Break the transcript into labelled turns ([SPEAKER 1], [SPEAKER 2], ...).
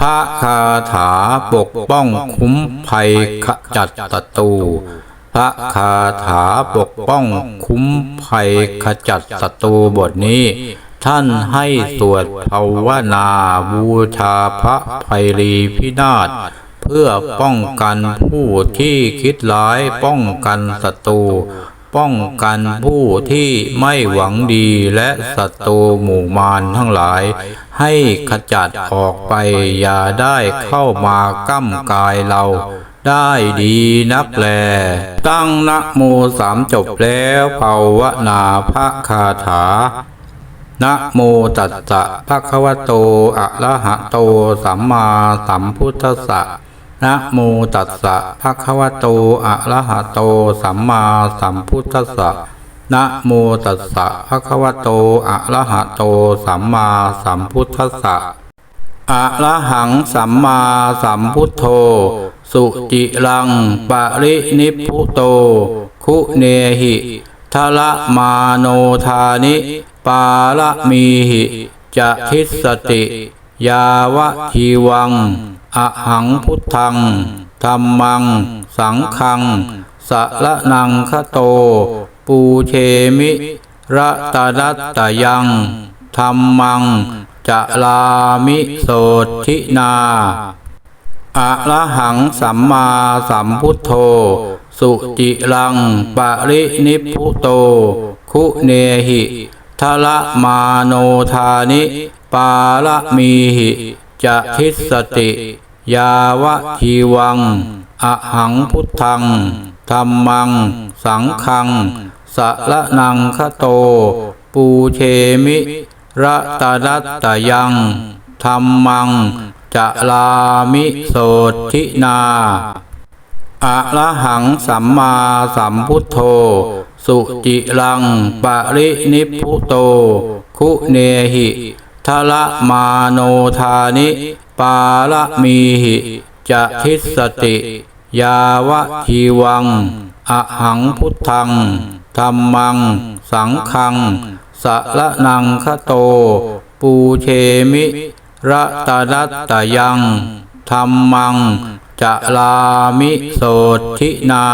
[SPEAKER 1] พระคาถาปกป้องคุ้มภัยขจัดศัตรูพระคาถาปกป้องคุ้มภัยขจัดศัตรูบทนี้ ท่านให้สวดภาวนาบูชาพระภัยรีพินาศเพื่อป้องกันผู้ที่คิดร้ายป้องกันศัตรู ป้องกันผู้ที่ไม่หวังดีและศัตรูหมู่มารทั้งหลาย ให้ขจัดออกไปอย่าได้เข้ามาก้ำกายเราได้ดีนักแล ตั้งนะโมสามจบแล้วภาวนาพระคาถานะโมตัสสะภะคะวะโต อะระหะโต สัมมาสัมพุทธัสสะ นะโมตัสสะภะคะวะโต อะระหะโต สัมมาสัมพุทธัสสะนะโมตัสสะภะคะวะโต อะระหะโต สัมมาสัมพุทธัสสะอะระหังสัมมาสัมพุทโธ สุจิรัง ปรินิพุโต คุเนหิทละมาโนทานิ ปาละมีหิ จะทิสติ ยาวะทีวัง อะหังพุทธังธรรมัง สังคัง สะละนังคโต ปูเชมิระตะรัตตยังธรรมัง จะลามิโสทินาอะระหังสัมมาสัมพุทโธ สุจิรัง ปรินิพุโต คุเนหิทละมาโนทานิ ปาละมีหิ จะทิสติ ยาวะทีวังอะหังพุทธังธรรมัง สังคังสะละนังคโต ปูเชมิระตะรัตตยังธรรมังจะลามิโสทินาอะระหังสัมมาสัมพุทโธ สุจิรังปรินิพุโต คุเนหิ ทละมาโนทานิ ปาละมีหิจะทิสติ ยาวะทีวังอะหังพุทธังธรรมัง สังคัง สะละนังคโต ปูเชมิระตะรัตตยังธรรมัง จะลามิโสทินา